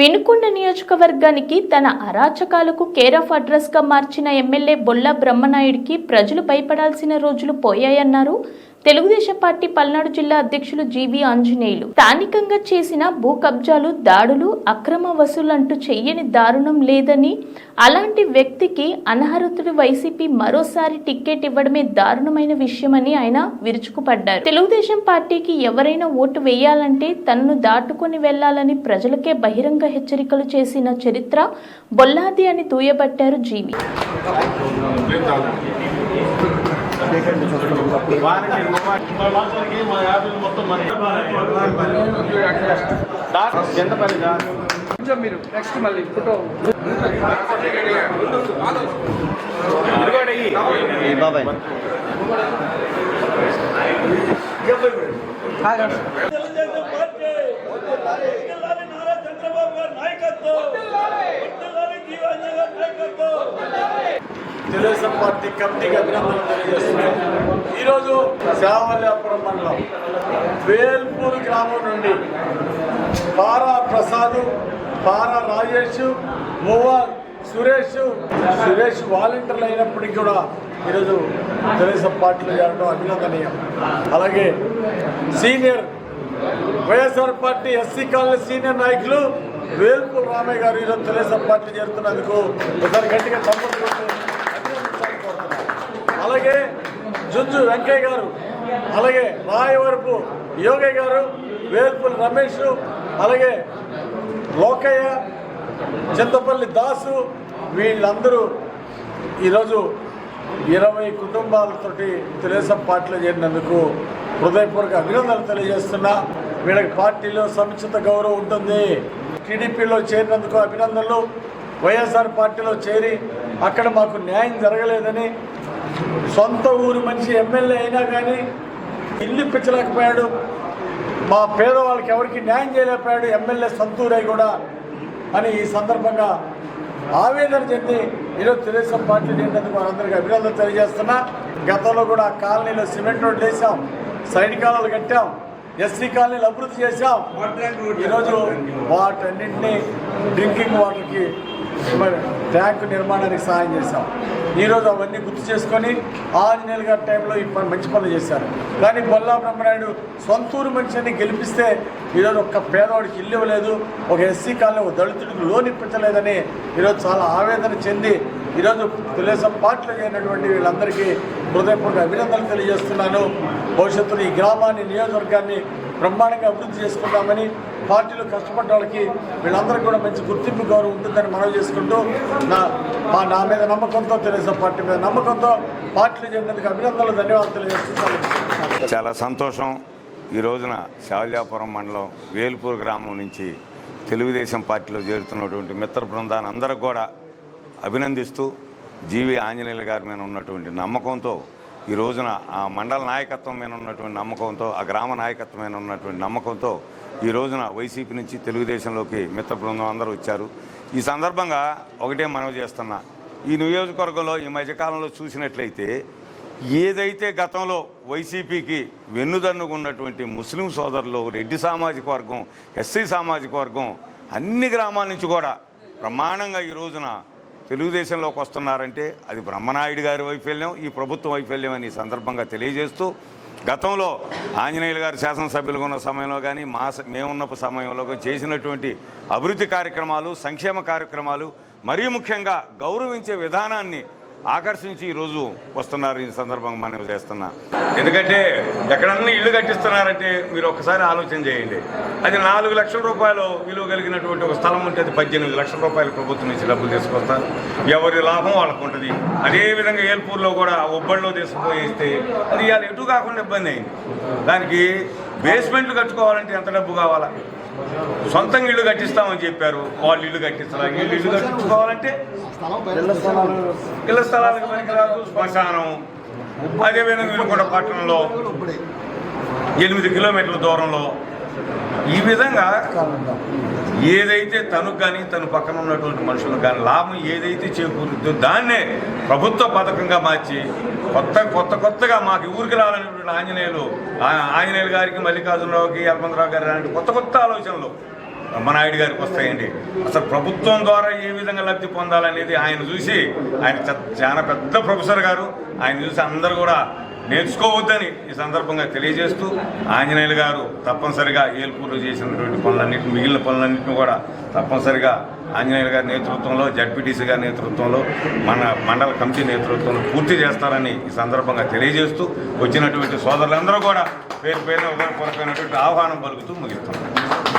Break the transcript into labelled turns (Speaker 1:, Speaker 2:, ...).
Speaker 1: వినుకొండ నియోజకవర్గానికి తన అరాచకాలకు కేర్ ఆఫ్ అడ్రస్గా మార్చిన ఎమ్మెల్యే బొల్ల బ్రహ్మనాయుడికి ప్రజలు భయపడాల్సిన రోజులు పోయాయన్నారు. తెలుగుదేశం పార్టీ పల్నాడు జిల్లా అధ్యక్షులు జీవి ఆంజనేయులు. స్థానికంగా చేసిన భూ కబ్జాలు దాడులు అక్రమ వసూలంటూ చెయ్యని దారుణం లేదని అలాంటి వ్యక్తికి అనర్హతుడు వైసీపీ మరోసారి టికెట్ ఇవ్వడమే దారుణమైన విషయమని ఆయన విరుచుకుపడ్డారు. తెలుగుదేశం పార్టీకి ఎవరైనా ఓటు వేయాలంటే తనను దాటుకొని వెళ్ళాలని ప్రజలకే బహిరంగ హెచ్చరికలు చేసిన చరిత్ర బొల్లాది అని తూయబట్టారు జీవి.
Speaker 2: కొంచెం మీరు నెక్స్ట్ మళ్ళీ ఫోటో
Speaker 3: బాబాయ్
Speaker 4: చంద్రబాబు గారి నాయకత్వం వర్ధిల్లాలి జీవాంజీ గారి నాయకత్వం తెలుగుదేశం పార్టీ కమిటీకి అభినందనలు తెలియజేస్తున్నాం ఈరోజు శావల్యాపురం మండలం వేల్పూర్ గ్రామం నుండి పారా ప్రసాద్ పారా రాజేష్ మువ్వా సురేష్ సురేష్ వాలంటీర్లు అయినప్పటికీ కూడా ఈరోజు తెలుగుదేశం పార్టీలో చేరడం అభినందనీయం. అలాగే senior YSR party SC colony senior నాయకులు వేల్పూర్ రామయ్య గారు ఈరోజు తెలుగుదేశం పార్టీ చేరుతున్నందుకు ఒకసారి గట్టిగా తమ్ముడు అలాగే జుంజు వెంకయ్య గారు అలాగే రాయవరపు యోగయ్య గారు వేల్పూర్ రమేష్ అలాగే లోకయ్య చింతపల్లి దాసు వీళ్ళందరూ ఈరోజు ఇరవై కుటుంబాలతోటి తెలుగుదేశం పార్టీలో చేరినందుకు హృదయపూర్వక అభినందనలు తెలియజేస్తున్నా. వీళ్ళకి పార్టీలో సముచిత గౌరవం ఉంటుంది. టీడీపీలో చేరినందుకు అభినందనలు. వైఎస్ఆర్ పార్టీలో చేరి అక్కడ మాకు న్యాయం జరగలేదని సొంత ఊరు మనిషి ఎమ్మెల్యే అయినా కానీ ఇల్లు ఇప్పించలేకపోయాడు మా పేదవాళ్ళకి ఎవరికి న్యాయం చేయలేకపోయాడు. ఎమ్మెల్యే సొంతూరై కూడా అని ఈ సందర్భంగా ఆవేదన చెంది ఈరోజు తెలుగుదేశం పార్టీ చేరినందుకు వారందరికీ అభినందన తెలియజేస్తున్నా. గతంలో కూడా కాలనీలో సిమెంట్ రోడ్లు వేసాం సైడ్ కాలువలు కట్టాం. ఎస్సీ కాలనీలు అభివృద్ధి చేశాం. ఈరోజు వాటన్నింటినీ డ్రింకింగ్ వాటర్కి ట్యాంక్ నిర్మాణానికి సహాయం చేశాం. ఈరోజు అవన్నీ గుర్తు చేసుకొని ఆంజనేయులు గారి టైంలో ఈ పని మంచి పనులు చేశారు. కానీ బొల్లా బ్రహ్మనాయుడు సొంతూరు మనిషిని గెలిపిస్తే ఈరోజు ఒక్క పేదవాడికి ఇల్లు ఇవ్వలేదు ఒక ఎస్సీ కాలనీ ఒక దళితుడికి లోన్ ఇప్పించలేదని ఈరోజు చాలా ఆవేదన చెంది ఈరోజు తెలుగుదేశం పార్టీలో చేరినటువంటి వీళ్ళందరికీ హృదయపూర్వక అభినందనలు తెలియజేస్తున్నాను. భవిష్యత్తులో ఈ గ్రామాన్ని నియోజకవర్గాన్ని బ్రహ్మాండంగా అభివృద్ధి చేసుకుంటామని పార్టీలో కష్టపడ్డ వాళ్ళకి వీళ్ళందరికీ కూడా మంచి గుర్తింపు గౌరవం ఉంటుందని మనవి చేసుకుంటూ నా మా నా మీద నమ్మకంతో తెలుసా పార్టీ మీద నమ్మకంతో పార్టీలో చేరినందుకు అభినందనలు ధన్యవాదాలు తెలియజేస్తున్నాను.
Speaker 5: చాలా సంతోషం. ఈ రోజున శాల్యాపురం మండలం వేల్పూర్ గ్రామం నుంచి తెలుగుదేశం పార్టీలో చేరుతున్నటువంటి మిత్ర బృందాన్ని అందరూ కూడా అభినందిస్తూ జీవి ఆంజనేయులు గారి మీద ఉన్నటువంటి నమ్మకంతో ఈ రోజున ఆ మండల నాయకత్వం మీద ఉన్నటువంటి నమ్మకంతో ఆ గ్రామ నాయకత్వం మీద ఉన్నటువంటి నమ్మకంతో ఈ రోజున వైసీపీ నుంచి తెలుగుదేశంలోకి మిత్ర బృందం అందరూ వచ్చారు. ఈ సందర్భంగా ఒకటే మనవి చేస్తున్నా. ఈ నియోజకవర్గంలో ఈ మధ్యకాలంలో చూసినట్లయితే ఏదైతే గతంలో వైసీపీకి వెన్నుదన్నుగా ఉన్నటువంటి ముస్లిం సోదరులు రెడ్డి సామాజిక వర్గం ఎస్సీ సామాజిక వర్గం అన్ని గ్రామాల నుంచి కూడా ప్రమాణంగా ఈ రోజున తెలుగుదేశంలోకి వస్తున్నారంటే అది బ్రహ్మనాయుడు గారి వైఫల్యం ఈ ప్రభుత్వ వైఫల్యం అని సందర్భంగా తెలియజేస్తూ గతంలో ఆంజనేయులు గారు శాసనసభ్యులుగా ఉన్న సమయంలో కానీ మా స- మేమున్న సమయంలో చేసినటువంటి అభివృద్ధి కార్యక్రమాలు సంక్షేమ కార్యక్రమాలు మరీ ముఖ్యంగా గౌరవించే విధానాన్ని ఆకర్షించి ఈరోజు వస్తున్నారు ఈ సందర్భంగా మనం చేస్తున్నా. ఎందుకంటే ఎక్కడన్నా ఇల్లు కట్టిస్తున్నారంటే మీరు ఒకసారి ఆలోచన చేయండి. అది నాలుగు లక్షల రూపాయలు విలువ కలిగినటువంటి ఒక స్థలం ఉంటే అది పద్దెనిమిది లక్షల రూపాయలు ప్రభుత్వం నుంచి డబ్బులు తీసుకొస్తారు ఎవరి లాభం వాళ్ళకు ఉంటుంది. అదేవిధంగా ఏల్పూర్లో కూడా ఒబ్బడిలో తీసుకుపోయిస్తే అది ఇవాళ ఎటు కాకుండా ఇబ్బంది అయింది. దానికి బేస్మెంట్లు కట్టుకోవాలంటే ఎంత డబ్బు కావాలా? సొంతంగా ఇల్లు కట్టిస్తామని చెప్పారు. వాళ్ళు ఇల్లు కట్టిస్తారు. వీళ్ళు ఇల్లు కట్టించుకోవాలంటే ఇళ్ళ స్థలాలకు పనికిరాదు. శ్మశానం. అదేవిధంగా వినుకొండ పట్టణంలో ఎనిమిది కిలోమీటర్ల దూరంలో ఈ విధంగా ఏదైతే తనకు కానీ తన పక్కన ఉన్నటువంటి మనుషులకు కానీ లాభం ఏదైతే చేకూరుద్దో దాన్నే ప్రభుత్వ పథకంగా మార్చి కొత్త కొత్త కొత్తగా మాకు ఊరికి రావాలనేటువంటి ఆంజనేయులు ఆ- ఆంజనేయులు గారికి మల్లికార్జునరావుకి యల్మంతరావు గారి లాంటి కొత్త కొత్త ఆలోచనలు బ్రహ్మనాయుడు గారికి వస్తాయండి. అసలు ప్రభుత్వం ద్వారా ఏ విధంగా లబ్ధి పొందాలనేది ఆయన చూసి ఆయన చాలా పెద్ద ప్రొఫెసర్ గారు. ఆయన చూసి అందరూ కూడా నేర్చుకోవద్దని ఈ సందర్భంగా తెలియజేస్తూ ఆంజనేయులు గారు తప్పనిసరిగా ఏల్పూర్లో చేసినటువంటి పనులన్నింటినీ మిగిలిన పనులన్నింటినీ కూడా తప్పనిసరిగా ఆంజనేయులు గారి నేతృత్వంలో జడ్పీటీసీ గారి నేతృత్వంలో మన మండల కమిటీ నేతృత్వంలో పూర్తి చేస్తారని ఈ సందర్భంగా తెలియజేస్తూ వచ్చినటువంటి సోదరులందరూ కూడా పేరు పేరున ఉదయపూర్వకమైనటువంటి ఆహ్వానం పలుకుతూ ముగిస్తున్నాం.